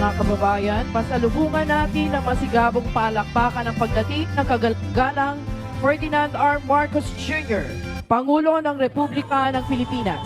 Mga kababayan, pasalubungan natin ang masigabong palakpakan ng pagdating ng kagagalang Ferdinand R. Marcos Jr., Pangulo ng Republika ng Pilipinas.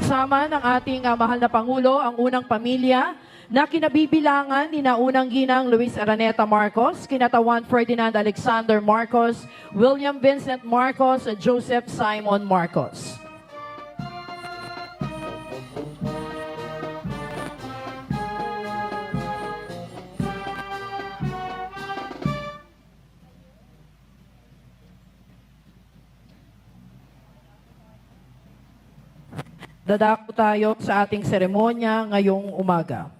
Kasama ng ating ah, mahal na Pangulo ang unang pamilya na kinabibilangan ni naunang ginang Luis Araneta Marcos, kinatawan Ferdinand Alexander Marcos, William Vincent Marcos, at Joseph Simon Marcos. Dadako tayo sa ating seremonya ngayong umaga.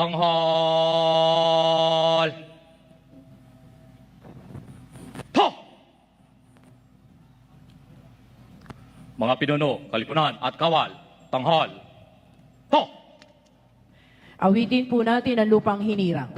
Tanghal! Ha! Mga pinuno, kalipunan at kawal, tanghal. Ha! Awitin po natin ang lupang hinirang.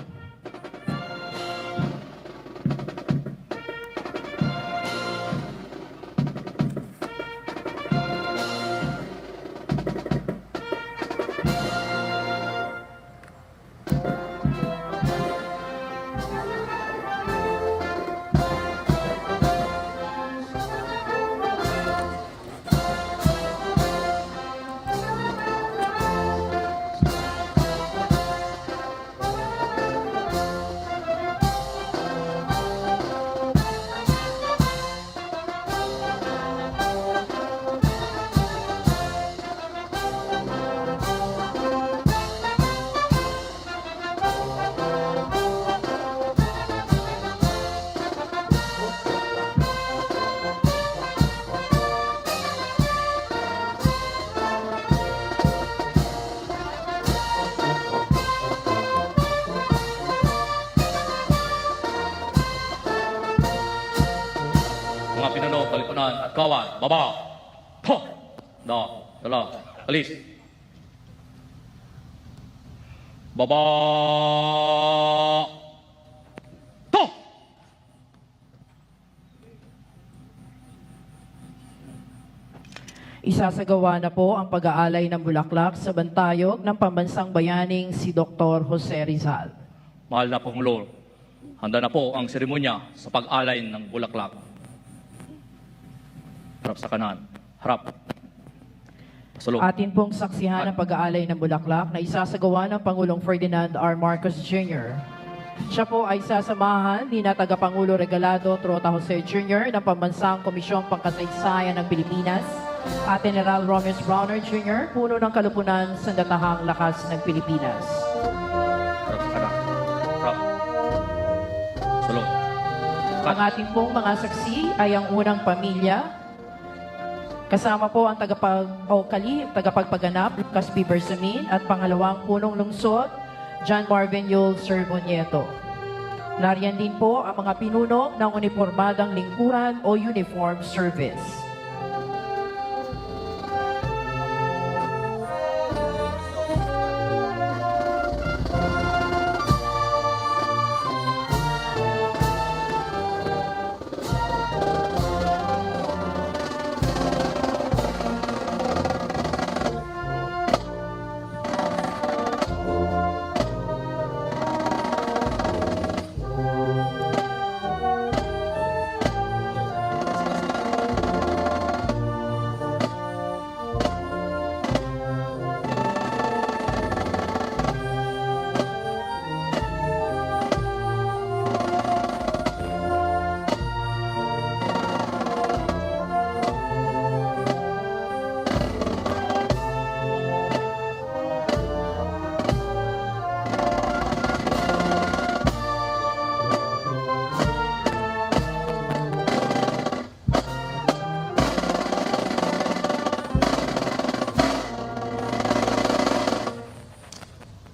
Kalipunan at kawal, baba. Ha! Da, dala, alis. Baba. Ha! Isasagawa na po ang pag-aalay ng bulaklak sa bantayog ng pambansang bayaning si Dr. Jose Rizal. Mahal na Pangulo, handa na po ang seremonya sa pag-alay ng bulaklak. Harap sa kanan. Harap. Pasulong. Atin pong saksihan ang pag-aalay ng bulaklak na isasagawa ng Pangulong Ferdinand R. Marcos Jr. Siya po ay sasamahan ni na tagapangulo regalado Trota Jose Jr. ng Pambansang Komisyong Pangkasaysayan ng Pilipinas at General Romeos Browner Jr., puno ng kalupunan sa Datahang Lakas ng Pilipinas. Harap sa kanan. Harap. Pasulong. Ang ating pong mga saksi ay ang unang pamilya. Kasama po ang tagapag o kali, tagapagpaganap, Lucas B. Bersamin, at pangalawang punong lungsod, John Marvin Yul Sermonieto. Nariyan din po ang mga pinuno ng uniformadang lingkuran o uniform service.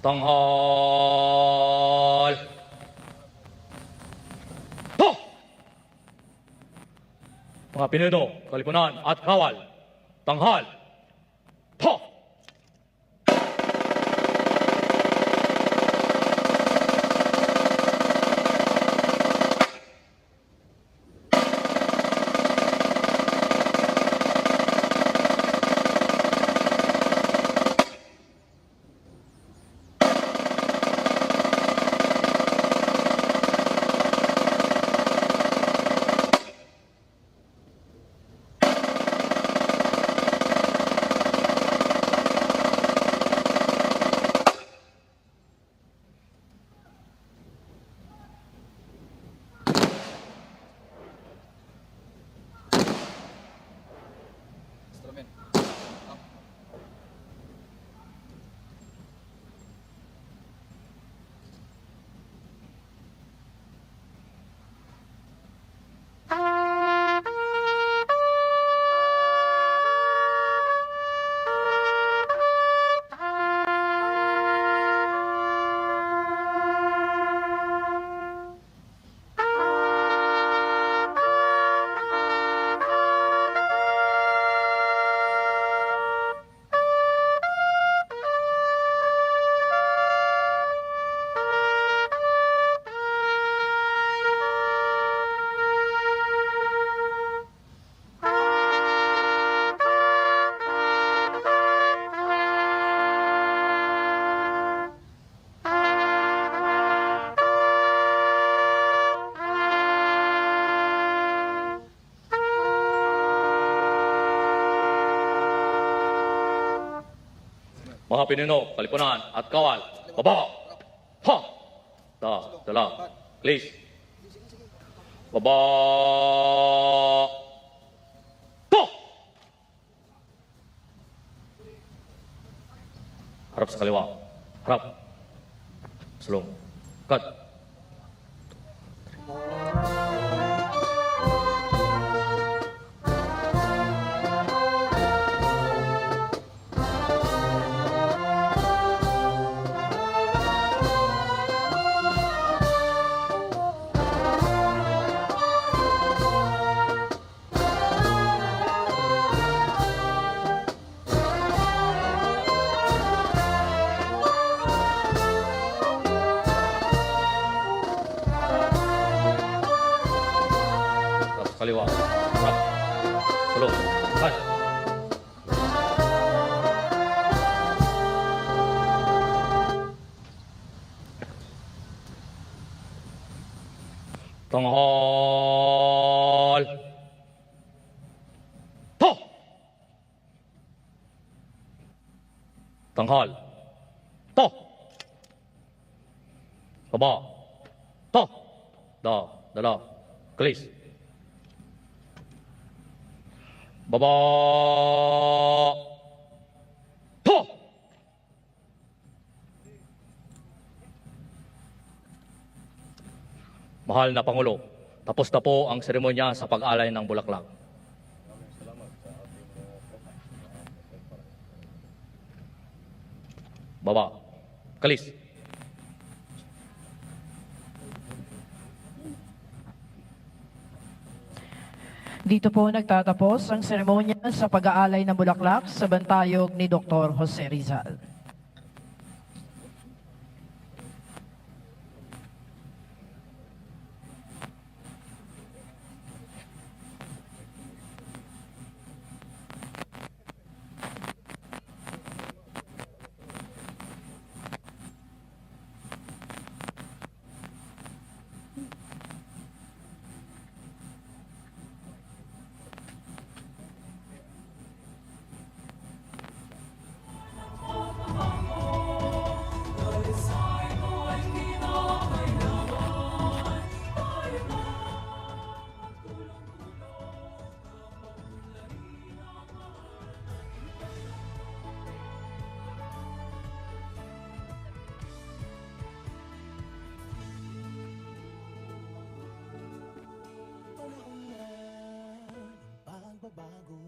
Tanghal. Ha! Mga pinuno, kalipunan at kawal. Tanghal. Mga pinuno, kalipunan, at kawal. Baba! Ha! Da, dala. Please. Baba! To! Harap sa kaliwa. Harap. Sulong. Cut. れはあこれをはいต้องหอนทอต้องหอลนทอขบอทอดอดอดอกลิส dala. Kalis. Baba. To! Mahal na Pangulo, tapos na po ang seremonya sa pag-alay ng bulaklak. Baba. Kalis. Dito po nagtatapos ang seremonya sa pag-aalay ng bulaklak sa bantayog ni Dr. Jose Rizal. Chicago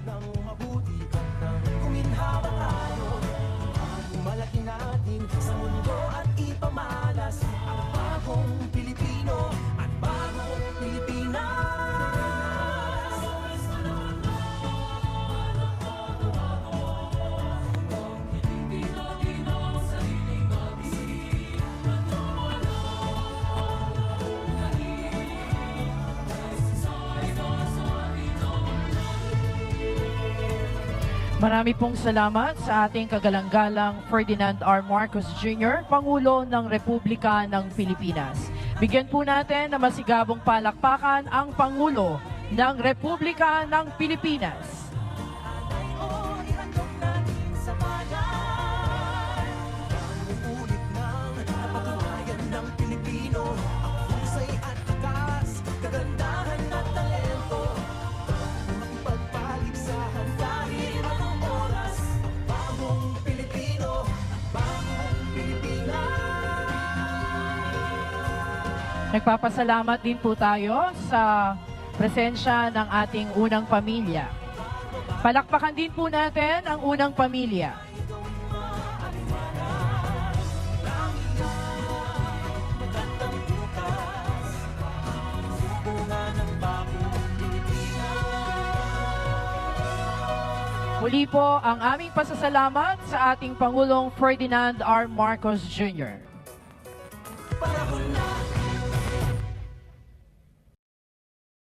ng mabuti at nang kuminhawa tayo malaki natin sa mundo Marami pong salamat sa ating kagalang-galang Ferdinand R. Marcos Jr., Pangulo ng Republika ng Pilipinas. Bigyan po natin na masigabong palakpakan ang Pangulo ng Republika ng Pilipinas. Nagpapasalamat din po tayo sa presensya ng ating unang pamilya. Palakpakan din po natin ang unang pamilya. Muli po ang aming pasasalamat sa ating Pangulong Ferdinand R. Marcos Jr.